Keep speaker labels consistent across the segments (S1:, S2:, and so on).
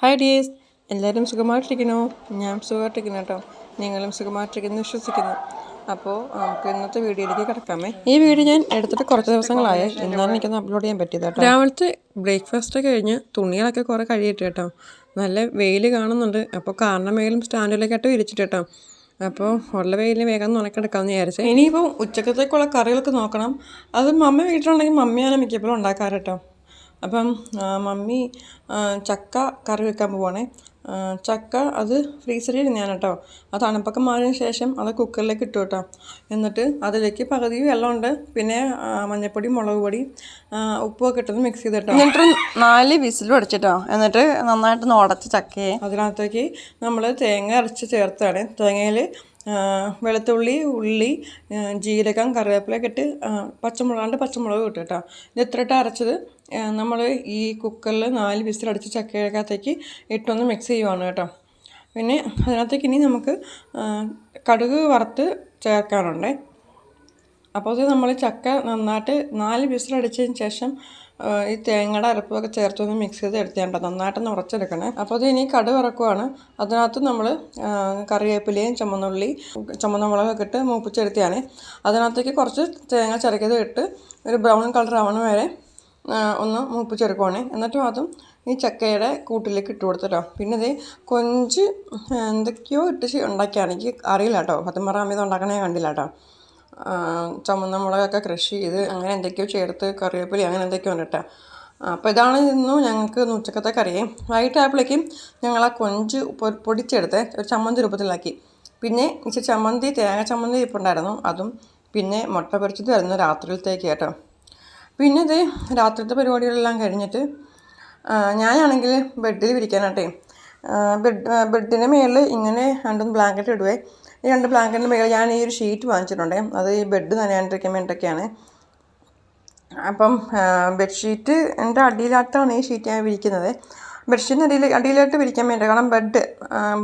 S1: Hi dears. എല്ലാവരും സുഖമായിട്ടിരിക്കണോ ഞാൻ സുഖമായിട്ടിരിക്കുന്നു കേട്ടോ. നിങ്ങളും സുഖമായിട്ടിരിക്കുന്നു വിശ്വസിക്കുന്നു. അപ്പോൾ നമുക്ക് ഇന്നത്തെ വീഡിയോയിലേക്ക് കിടക്കാമേ. ഈ വീഡിയോ ഞാൻ എടുത്തിട്ട് കുറച്ച് ദിവസങ്ങളായ. എന്നാലും എനിക്കൊന്ന് അപ്ലോഡ് ചെയ്യാൻ പറ്റിയത് കേട്ടോ. രാവിലത്തെ ബ്രേക്ക്ഫാസ്റ്റ് കഴിഞ്ഞ് തുണികളൊക്കെ കുറേ കഴിയിട്ട് കേട്ടോ. നല്ല വെയിൽ കാണുന്നുണ്ട്. അപ്പോൾ കാരണം മേലും സ്റ്റാൻഡിലേക്കായിട്ട് വിരിച്ചിട്ട് കേട്ടോ. അപ്പോൾ ഉള്ള വെയിൽ വേഗം ഉണക്കെടുക്കാമെന്ന് വിചാരിച്ചു. ഇനിയിപ്പോൾ ഉച്ചക്കത്തേക്കുള്ള കറികളൊക്കെ നോക്കണം. അത് മമ്മ വീട്ടിലുണ്ടെങ്കിൽ മമ്മിയാണ് മിക്കപ്പോഴും ഉണ്ടാക്കാറ് കേട്ടോ. അപ്പം മമ്മി ചക്ക കറി വെക്കാൻ പോവാണേ. ചക്ക അത് ഫ്രീസറിൽ ഇരുന്നാണ് കേട്ടോ. ആ തണുപ്പൊക്കെ മാറിയതിന് ശേഷം അത് കുക്കറിലേക്ക് ഇട്ടു കേട്ടോ. എന്നിട്ട് അതിലേക്ക് പകുതി വെള്ളമുണ്ട്. പിന്നെ മഞ്ഞൾപ്പൊടി മുളക് പൊടി ഉപ്പൊക്കെ ഇട്ടത് മിക്സ് ചെയ്തിട്ടോ
S2: എന്നിട്ട് നാല് വിസിലും അടിച്ചിട്ടോ എന്നിട്ട് നന്നായിട്ട് ഉടച്ച് ചക്കയെ.
S1: അതിനകത്തേക്ക് നമ്മൾ തേങ്ങ അരച്ച് ചേർത്താണ് തേങ്ങയിൽ വെളുത്തുള്ളി ഉള്ളി ജീരകം കറിവേപ്പിലൊക്കെ ഇട്ട് പച്ചമുളകാണ്ട് പച്ചമുളക് ഇട്ട് കേട്ടോ. ഇത് എത്ര ഇട്ട് അരച്ചത് നമ്മൾ ഈ കുക്കറിൽ നാല് വിസിലടിച്ച് ചക്കയ്ക്കകത്തേക്ക് ഇട്ടൊന്ന് മിക്സ് ചെയ്യുവാണ് കേട്ടോ. പിന്നെ അതിനകത്തേക്ക് ഇനി നമുക്ക് കടുക് വറുത്ത് ചേർക്കാനുണ്ടേ അപ്പോൾ അത് നമ്മൾ ചക്ക നന്നായിട്ട് നാല് വിസിലടിച്ചതിന് ശേഷം ഈ തേങ്ങയുടെ അരപ്പൊക്കെ ചേർത്തൊന്ന് മിക്സ് ചെയ്ത് എടുത്തേണ്ട നന്നായിട്ടൊന്ന് ഉറച്ചെടുക്കണേ. അപ്പോൾ അത് ഇനി കടു ഇറക്കുവാണ് അതിനകത്ത് നമ്മൾ കറിവേപ്പിലയും ചുമന്നുള്ളി ചുമന്ന മുളകൊക്കെ ഇട്ട് മൂപ്പിച്ചെടുത്തിയാണ് അതിനകത്തേക്ക് കുറച്ച് തേങ്ങ ചിരക്കിയത് ഇട്ട് ഒരു ബ്രൗൺ കളർ ആവണ വരെ ഒന്ന് മൂപ്പിച്ചെടുക്കുവാണേ. എന്നിട്ട് അതും ഈ ചക്കയുടെ കൂട്ടിലേക്ക് ഇട്ട് കൊടുത്തിട്ടോ പിന്നെ ഇത് കൊഞ്ച് എന്തൊക്കെയോ ഇട്ട് ഉണ്ടാക്കിയാണെങ്കിൽ അറിയില്ല കേട്ടോ. പറഞ്ഞാൽ ഉണ്ടാക്കണേ കണ്ടില്ല കേട്ടോ. ചുമന്ന മുളകൊക്കെ കൃഷി ചെയ്ത് അങ്ങനെ എന്തൊക്കെയോ ചേർത്ത് കറിവേപ്പില അങ്ങനെ എന്തൊക്കെയോ ഉണ്ട് അപ്പോൾ ഇതാണ് ഇന്നു ഞങ്ങൾക്ക് ഉച്ചക്കത്തെ കറിയേ വൈകിട്ടായപ്പോഴേക്കും ഞങ്ങൾ ആ കൊഞ്ച് പൊടിച്ചെടുത്ത് ഒരു ചമ്മന്തി രൂപത്തിലാക്കി. പിന്നെ ഇച്ചിരി ചമ്മന്തി തേങ്ങ ചമ്മന്തി ഇപ്പുണ്ടായിരുന്നു അതും പിന്നെ മുട്ട പൊരിച്ചത് വരുന്നു രാത്രിയിലത്തേക്ക് കേട്ടോ. പിന്നെ ഇത് രാത്രിത്തെ പരിപാടികളെല്ലാം കഴിഞ്ഞിട്ട് ഞാനാണെങ്കിൽ ബെഡിൽ വിരിക്കാനാട്ടെ ബെഡ് ബെഡിന്റെ മേളിൽ ഇങ്ങനെ രണ്ടും ബ്ലാങ്കറ്റ് ഇടുവേ. ഈ രണ്ട് ബ്ലാങ്കറ്റിന്റെ മേളിൽ ഞാൻ ഈ ഒരു ഷീറ്റ് വാങ്ങിച്ചിട്ടുണ്ട്. അത് ഈ ബെഡ് നനയാണ്ടിരിക്കാൻ വേണ്ടിയിട്ടൊക്കെയാണ് അപ്പം ബെഡ്ഷീറ്റ് എന്റെ അടിയിലായിട്ടാണ് ഈ ഷീറ്റ് ഞാൻ വിരിക്കുന്നത്. ബെഡ്ഷീറ്റിന് അടിയിൽ അടിയിലായിട്ട് വിരിക്കാൻ വേണ്ടി കാരണം ബെഡ്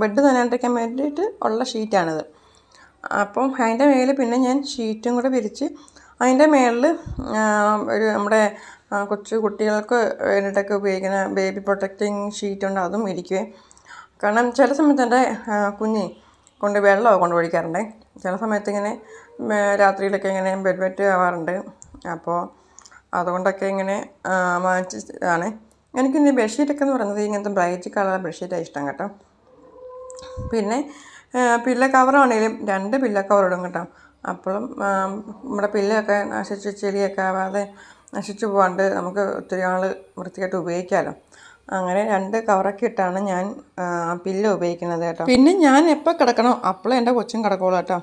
S1: ബെഡ് നനയാണ്ടിരിക്കാൻ വേണ്ടിയിട്ട് ഉള്ള ഷീറ്റാണിത്. അപ്പം അതിന്റെ മേലെ പിന്നെ ഞാൻ ഷീറ്റും കൂടെ വിരിച്ച് അതിന്റെ മേളിൽ ഒരു നമ്മുടെ കൊച്ചു കുട്ടികൾക്ക് വേണ്ടിയിട്ടൊക്കെ ഉപയോഗിക്കുന്ന ബേബി പ്രൊട്ടക്റ്റിംഗ് ഷീറ്റുണ്ട്. അതും ഇരിക്കുവേ കാരണം ചില സമയത്ത് എന്റെ കുഞ്ഞ് കൊണ്ട് വെള്ളമൊക്കെ കൊണ്ട് ഒഴിക്കാറുണ്ട്. ചില സമയത്ത് ഇങ്ങനെ രാത്രിയിലൊക്കെ ഇങ്ങനെ ബെഡ് വെറ്റ് ആവാറുണ്ട്. അപ്പോൾ അതുകൊണ്ടൊക്കെ ഇങ്ങനെ വാങ്ങിച്ചതാണ് എനിക്ക് ഇനി ബെഡ്ഷീറ്റൊക്കെ എന്ന് പറയുന്നത് ഇങ്ങനത്തെ ബ്രൈറ്റ് കളർ ബെഡ്ഷീറ്റാണ് ഇഷ്ടം കേട്ടോ. പിന്നെ പില്ല കവറാണെങ്കിലും രണ്ട് പില്ല കവർ കേട്ടോ. അപ്പോഴും നമ്മുടെ പില്ലയൊക്കെ നശിച്ച് ചെളിയൊക്കെ ആവാതെ നശിച്ചു പോകാണ്ട് നമുക്ക് ഒത്തിരി നാൾ വൃത്തിയായിട്ട് ഉപയോഗിക്കാമല്ലോ അങ്ങനെ രണ്ട് കവറൊക്കെ ഇട്ടാണ് ഞാൻ ആ, പില്ല ഉപയോഗിക്കുന്നത് കേട്ടോ. പിന്നെ ഞാൻ എപ്പോൾ കിടക്കണോ? അപ്പോഴും എന്റെ കൊച്ചും കിടക്കുള്ളൂ കേട്ടോ.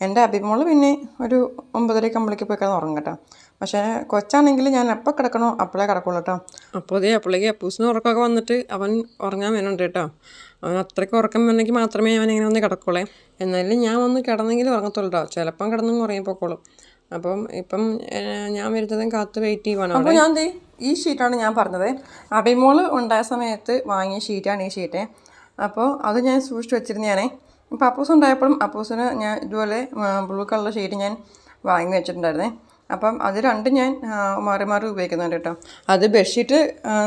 S1: എന്റെ അഭിമോൾ പിന്നെ ഒരു ഒമ്പതരയ്ക്ക് അമ്പളേക്ക് പോയി കിടന്ന് ഉറങ്ങും കേട്ടോ. പക്ഷേ കൊച്ചാണെങ്കിൽ ഞാൻ എപ്പോൾ കിടക്കണോ അപ്പോഴേ കിടക്കുള്ളൂ കേട്ടോ. അപ്പോൾ അതേ അപ്പോഴേക്ക് അപ്പൂസിന് ഉറക്കമൊക്കെ വന്നിട്ട് അവൻ ഉറങ്ങാൻ വേണുണ്ട് കേട്ടോ. അവൻ അത്രയ്ക്ക് ഉറക്കം വന്നെങ്കിൽ മാത്രമേ അവൻ ഇങ്ങനെ ഒന്ന് കിടക്കുള്ളേ. എന്നാലും ഞാൻ ഒന്ന് കിടന്നെങ്കിലും ഉറങ്ങത്തുള്ളൂ കേട്ടോ. ചിലപ്പം കിടന്നും ഉറങ്ങിപ്പോക്കോളും. അപ്പം ഇപ്പം ഞാൻ വരുന്നതും കാത്ത് വെയിറ്റ് ചെയ്യുവാണ് അപ്പോൾ ഞാൻ ദേ ഈ ഷീറ്റാണ് ഞാൻ പറഞ്ഞത്. അഭിമോൾ ഉണ്ടായ സമയത്ത് വാങ്ങിയ ഷീറ്റാണ് ഈ ഷീറ്റ്. അപ്പോൾ അത് ഞാൻ സൂക്ഷിച്ച് വെച്ചിരുന്നതാണ് ഇപ്പോൾ അപ്പൂസ് ഉണ്ടായപ്പോഴും അപ്പൂസിന് ഞാൻ ഇതുപോലെ ബ്ലൂ കളർ ഷീറ്റ് ഞാൻ വാങ്ങി വെച്ചിട്ടുണ്ടായിരുന്നേ. അപ്പം അത് രണ്ടും ഞാൻ മാറി മാറി ഉപയോഗിക്കുന്നുണ്ട് കേട്ടോ. അത് ബെഡ്ഷീറ്റ്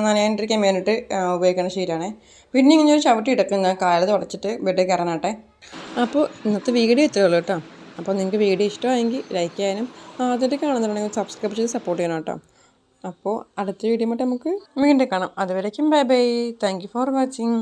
S1: നനയാണ്ടിരിക്കാൻ വേണ്ടിയിട്ട് ഉപയോഗിക്കുന്ന ഷീറ്റാണ്. പിന്നെ ഇങ്ങനെ ഒരു ചവിട്ടി എടുക്കുന്ന കാൽ തുടച്ചിട്ട് ബെഡിൽ കയറാനാട്ടെ. അപ്പോൾ ഇന്നത്തെ വീഡിയോ എത്തുകയുള്ളൂ കേട്ടോ. അപ്പോൾ നിങ്ങൾക്ക് വീഡിയോ ഇഷ്ടമായെങ്കിൽ ലൈക്ക് ചെയ്യാനും ആദ്യമായിട്ട് കാണുന്നുണ്ടെങ്കിൽ സബ്സ്ക്രൈബ് ചെയ്ത് സപ്പോർട്ട് ചെയ്യണം കേട്ടോ. അപ്പോൾ അടുത്ത വീഡിയോ നമുക്ക് വീണ്ടും കാണാം. അതുവരേക്കും bye bye. Thank for watching